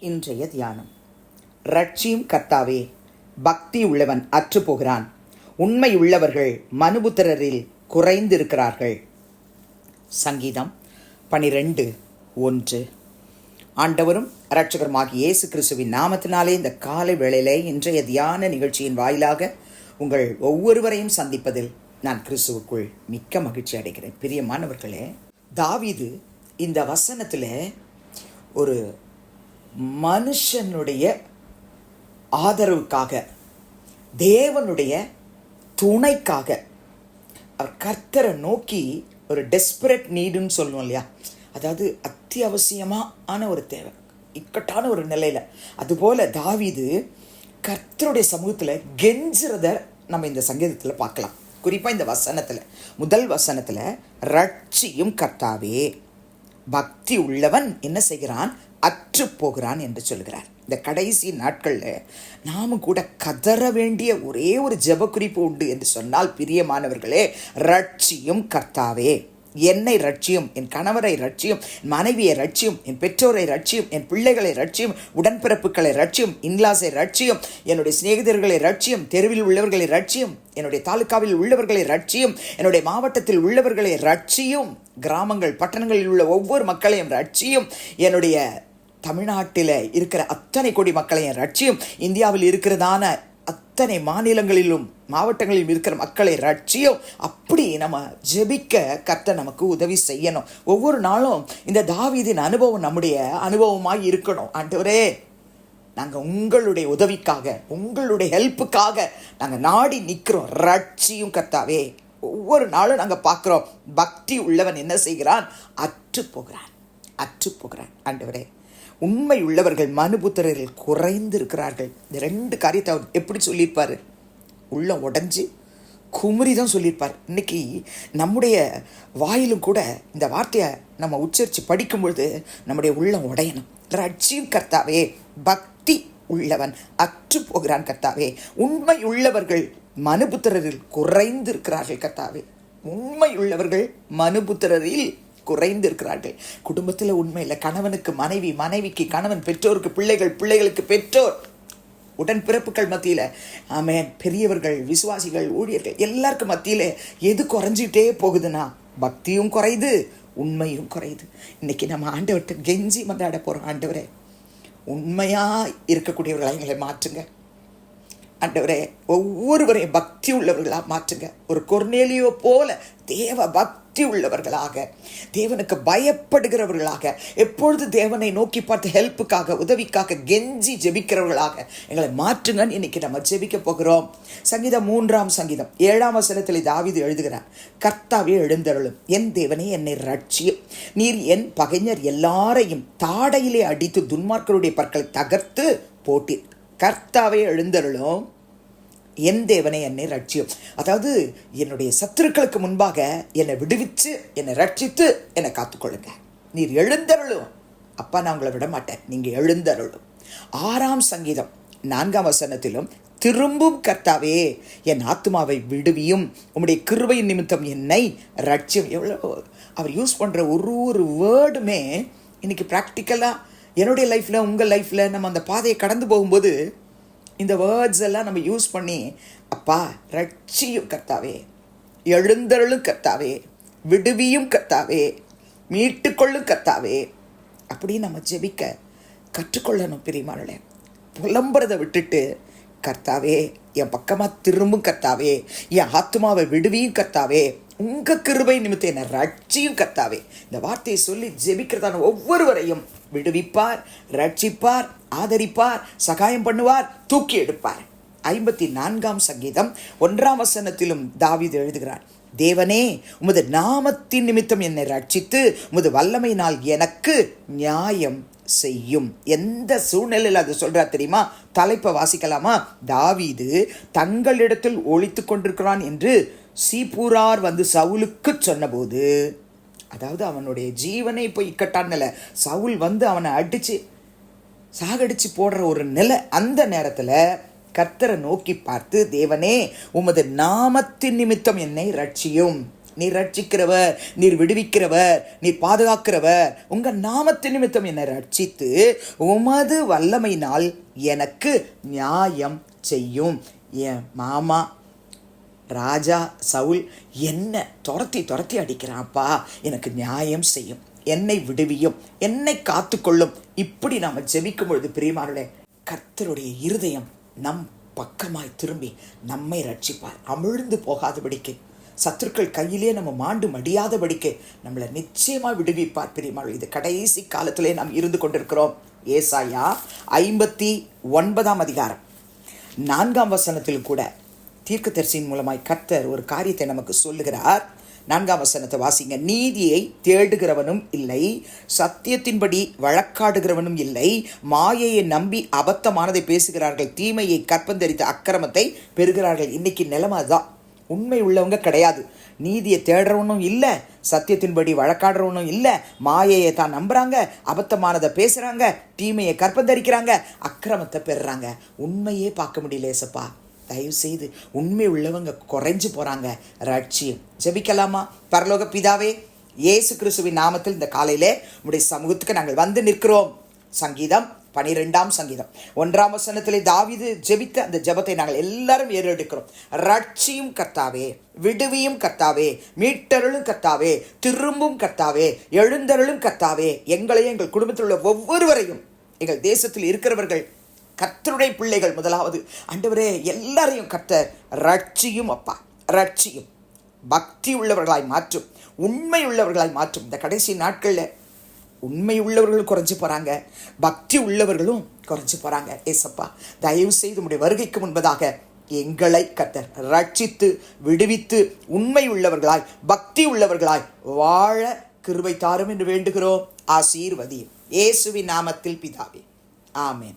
இன்றைய தியானம். ரட்சியும் கர்த்தாவே பக்தி உள்ளவன் அற்று போகிறான். உண்மை உள்ளவர்கள் மனுபுத்திரரில் குறைந்திருக்கிறார்கள். சங்கீதம் பனிரெண்டு ஒன்று. ஆண்டவரும் இரட்சகருமாகி இயேசு கிறிஸ்துவின் நாமத்தினாலே இந்த காலை வேளையிலே இன்றைய தியான நிகழ்ச்சியின் வாயிலாக உங்கள் ஒவ்வொருவரையும் சந்திப்பதில் நான் கிறிஸ்துவுக்குள் மிக்க மகிழ்ச்சி அடைகிறேன். பிரியமானவர்களே தாவீது இந்த வசனத்தில் ஒரு மனுஷனுடைய ஆதரவுக்காக தேவனுடைய துணைக்காக அவர் கர்த்தரை நோக்கி ஒரு டெஸ்பரேட் நீடுன்னு சொல்லுவோம் இல்லையா? அதாவது அத்தியாவசியமான ஒரு தேவை இக்கட்டான ஒரு நிலையில். அதுபோல் தாவிது கர்த்தருடைய சமூகத்தில் கெஞ்சுறத நம்ம இந்த சங்கீதத்தில் பார்க்கலாம். குறிப்பாக இந்த வசனத்தில் முதல் வசனத்தில் ரட்சியும் கர்த்தாவே பக்தி உள்ளவன் என்ன செய்கிறான்? அற்று போகிறான் என்று சொல்கிறார். இந்த கடைசி நாட்களில் நாம் கூட கதற வேண்டிய ஒரே ஒரு ஜெப குறிப்பு உண்டு என்று சொன்னால் பிரியமானவர்களே ரட்சியும் கர்த்தாவே. என்னை ரட்சியும் என் கணவரை ரட்சியும் மனைவியை ரட்சியும் என் பெற்றோரை ரட்சியும் என் பிள்ளைகளை ரட்சியும் உடன்பிறப்புகளை ரட்சியும் இன்லாஸை ரட்சியும் என்னுடைய சிநேகிதர்களை ரட்சியும் தெருவில் உள்ளவர்களை ரட்சியும் என்னுடைய தாலுக்காவில் உள்ளவர்களை ரட்சியும் என்னுடைய மாவட்டத்தில் உள்ளவர்களை ரட்சியும் கிராமங்கள் பட்டணங்களில் உள்ள ஒவ்வொரு மக்களையும் ரட்சியும் என்னுடைய தமிழ்நாட்டில் இருக்கிற அத்தனை கோடி மக்களையும் ரட்சியும் இந்தியாவில் இருக்கிறதான அத்தனை மாநிலங்களிலும் மாவட்டங்களிலும் இருக்கிற மக்களை ரட்சியும் அப்படி நம்ம ஜெபிக்க கர்த்தர் நமக்கு உதவி செய்யணும். ஒவ்வொரு நாளும் இந்த தாவீதின் அனுபவம் நம்முடைய அனுபவமாக இருக்கணும். ஆண்டவரே நாங்கள் உங்களுடைய உதவிக்காக உங்களுடைய ஹெல்ப்புக்காக நாங்கள் நாடி நிற்கிறோம் ரட்சியும் கர்த்தாவே. ஒவ்வொரு நாளும் நாங்கள் பார்க்குறோம். பக்தி உள்ளவன் என்ன செய்கிறான்? அற்று போகிறான். அற்று போகிறான். ஆண்டவரே உண்மை உள்ளவர்கள் மனுபுத்திரர்கள் குறைந்து இருக்கிறார்கள் இந்த ரெண்டு காரியத்தை அவர் எப்படி சொல்லியிருப்பார்? உள்ள உடஞ்சி குமுறி தான் சொல்லியிருப்பார். இன்னைக்கு நம்முடைய வாயிலும் கூட இந்த வார்த்தையை நம்ம உச்சரித்து படிக்கும்பொழுது நம்முடைய உள்ளம் உடையணும். ரட்சியும் கர்த்தாவே பக்தி உள்ளவன் அற்று போகிறான் கர்த்தாவே. உண்மை உள்ளவர்கள் மனுபுத்திரரில் குறைந்து இருக்கிறார்கள் கர்த்தாவே. உண்மை உள்ளவர்கள் மனுபுத்திரரில் குறைந்து இருக்கிறார்கள் குடும்பத்தில் உண்மை இல்லை கணவனுக்கு மனைவி மனைவிக்கு கணவன் பெற்றோருக்கு பிள்ளைகள் பிள்ளைகளுக்கு பெற்றோர் உடன் பிறப்புகள் மத்தியில் ஆமேன் பெரியவர்கள் விசுவாசிகள் ஊழியர்கள் எல்லாருக்கும் மத்தியில் எது குறைஞ்சிட்டே போகுதுன்னா பக்தியும் குறையுது உண்மையும் குறையுது. இன்னைக்கு நம்ம ஆண்டவர்கிட்ட கெஞ்சி மந்தாட போகிறோம் ஆண்டவரே. உண்மையாக இருக்கக்கூடியவர்களாக எங்களை மாற்றுங்க. ஆண்டவரே ஒவ்வொருவரையும் பக்தி உள்ளவர்களாக மாற்றுங்க. ஒரு கொர்நேலியோ போல தேவ பக்தி உள்ளவர்களாக தேவனுக்கு பயப்படுகிறவர்களாக எப்பொழுது தேவனை நோக்கி பார்த்து ஹெல்ப்புக்காக உதவிக்காக கெஞ்சி ஜெபிக்கிறவர்களாக எங்களை மாற்றுங்கன்னு இன்னைக்கு நம்ம ஜெபிக்க போகிறோம். சங்கீதம் மூன்றாம் சங்கீதம் ஏழாம் வசனத்தில் தாவிது எழுதுகிறார் கர்த்தாவே எழுந்தருளும் என் தேவனே என்னை ரட்சியும் நீர் என் பகைஞர் எல்லாரையும் தாடையிலே அடித்து துன்மார்க்கருடைய பற்களை தகர்த்து போட்டீர். கர்த்தாவே எழுந்தருளும் என் தேவனை என்னை ரட்சியும் அதாவது என்னுடைய சத்துருக்களுக்கு முன்பாக என்னை விடுவிச்சு என்னை ரட்சித்து என்னை காத்துக்கொள்ளுங்க. நீர் எழுந்தருளும். அப்பா நான் உங்களை விட மாட்டேன் நீங்கள் எழுந்தருளும். ஆறாம் சங்கீதம் நான்காம் வசனத்திலும் திரும்பும் கர்த்தாவே என் ஆத்மாவை விடுவியும். உம்முடைய கிருபையின் நிமித்தம் என்னை ரட்சியும். எவ்வளோ அவர் யூஸ் பண்ணுற ஒரு ஒரு வேர்டுமே இன்றைக்கி ப்ராக்டிக்கலாக என்னுடைய லைஃப்பில் உங்கள் லைஃப்பில் நம்ம அந்த பாதையை கடந்து போகும்போது இந்த வேர்ட்ஸ் எல்லாம் நம்ம யூஸ் பண்ணி அப்பா ரட்சியும் கர்த்தாவே எழுந்தருளும் கர்த்தாவே விடுவியும் கர்த்தாவே மீட்டுக்கொள்ளும் கர்த்தாவே அப்படின்னு நம்ம ஜெபிக்க கற்றுக்கொள்ளணும் பிரியமானே புலம்புறதை விட்டுட்டு கர்த்தாவே என் பக்கமாக திரும்பும் கர்த்தாவே என் ஆத்மாவை விடுவியும் கர்த்தாவே உங்கள் கிருபை நிமித்தம் என்னை ரட்சியும் கர்த்தாவே. இந்த வார்த்தையை சொல்லி ஜெபிக்கிறதான ஒவ்வொருவரையும் விடுவிப்பார் ரட்சிப்பார் ஆதரிப்பார் சகாயம் பண்ணுவார் தூக்கி எடுப்பார். ஐம்பத்தி நான்காம் சங்கீதம் ஒன்றாம் வசனத்திலும் தாவீது எழுதுகிறார் தேவனே உமது நாமத்தின் நிமித்தம் என்னை ரட்சித்து உமது வல்லமையினால் எனக்கு நியாயம் செய்யும். எந்த சூழ்நிலையில் அது சொல்கிறா தெரியுமா? தலைப்பை வாசிக்கலாமா? தாவீது தங்களிடத்தில் ஒழித்து கொண்டிருக்கிறான் என்று சீப்பூரார் வந்து சவுலுக்கு சொன்னபோது அதாவது அவனுடைய ஜீவனை போய் இக்கட்டான் சவுல் வந்து அவனை அடித்து சாகடிச்சு போடுற ஒரு நிலை அந்த நேரத்தில் கர்த்தரை நோக்கி பார்த்து தேவனே உமது நாமத்தின் நிமித்தம் என்னை ரட்சியும் நீர் ரட்சிக்கிறவர் நீர் விடுவிக்கிறவர் நீர் பாதுகாக்கிறவர். உங்கள் நாமத்தின் நிமித்தம் என்னை ரட்சித்து உமது வல்லமையினால் எனக்கு நியாயம் செய்யும். என் மாமா ராஜா சவுல் என்ன துரத்தி துரத்தி அடிக்கிறான்ப்பா எனக்கு நியாயம் செய்யும். என்னை விடுவியும். என்னை காத்துக்கொள்ளும். இப்படி நாம் ஜெபிக்கும் பொழுது பிரியமானே கர்த்தருடைய இருதயம் நம் பக்கமாய் திரும்பி நம்மை ரட்சிப்பார் அமிழ்ந்து போகாதபடிக்கு சத்துருக்கள் கையிலே நம்ம மாண்டு மடியாதபடிக்கு நம்மளை நிச்சயமாக விடுவிப்பார் பிரியமானவர்களே. இது கடைசி காலத்திலே நாம் இருந்து கொண்டிருக்கிறோம். ஏசாயா ஐம்பத்தி ஒன்பதாம் அதிகாரம். நான்காம் வசனத்தில் கூட தீர்க்கதரிசியின் மூலமாய் கர்த்தர் ஒரு காரியத்தை நமக்கு சொல்லுகிறார். நான்காம் வசனத்தை வாசிங்க. நீதியை தேடுகிறவனும் இல்லை சத்தியத்தின்படி வழக்காடுகிறவனும் இல்லை மாயையை நம்பி அபத்தமானதை பேசுகிறார்கள் தீமையை கற்பந்தரித்த அக்கிரமத்தை பெறுகிறார்கள். இன்னைக்கு நிலைமை அதுதான். உண்மை உள்ளவங்க கிடையாது. நீதியை தேடுறவனும் இல்லை சத்தியத்தின்படி வழக்காடுறவனும் இல்லை மாயையை தான் நம்புகிறாங்க அபத்தமானதை பேசுகிறாங்க தீமையை கற்பந்தரிக்கிறாங்க அக்கிரமத்தை பெறுறாங்க. உண்மையே பார்க்க முடியல ஏசப்பா தயவுசெய்து உண்மை உள்ளவங்க குறைஞ்சு போகிறாங்க ரட்சியம் ஜெபிக்கலாமா? பரலோக பிதாவே இயேசு கிறிஸ்துவின் நாமத்தில் இந்த காலையிலே உடைய சமூகத்துக்கு நாங்கள் வந்து நிற்கிறோம். சங்கீதம் பனிரெண்டாம் சங்கீதம். ஒன்றாம் வசனத்தில் தாவீது ஜெபித்த அந்த ஜெபத்தை நாங்கள் எல்லாரும் ஏறெடுக்கிறோம். ரட்சியும் கர்த்தாவே விடுவியும் கர்த்தாவே மீட்டருளும் கர்த்தாவே திரும்பும் கர்த்தாவே எழுந்தருளும் கர்த்தாவே. எங்களையும் எங்கள் குடும்பத்தில் உள்ள ஒவ்வொருவரையும் எங்கள் தேசத்தில் இருக்கிறவர்கள் கர்த்தருடைய பிள்ளைகள் முதலாவது. அண்டவரே எல்லாரையும் கர்த்தர் ரட்சியும் அப்பா. ரட்சியும் பக்தி உள்ளவர்களாய் மாற்றும். உண்மை உள்ளவர்களாய் மாற்றும். இந்த கடைசி நாட்களில் உண்மை உள்ளவர்களும் குறைஞ்சு போகிறாங்க பக்தி உள்ளவர்களும் குறைஞ்சு போகிறாங்க ஏசப்பா தயவு செய்து உடைய வருகைக்கு முன்பதாக எங்களை கர்த்தர் ரட்சித்து விடுவித்து உண்மை உள்ளவர்களாய் பக்தி உள்ளவர்களாய் வாழ கிருவை தாரும் என்று வேண்டுகிறோம். ஆசீர்வதியும். இயேசுவின் நாமத்தில் பிதாவே. ஆமேன்.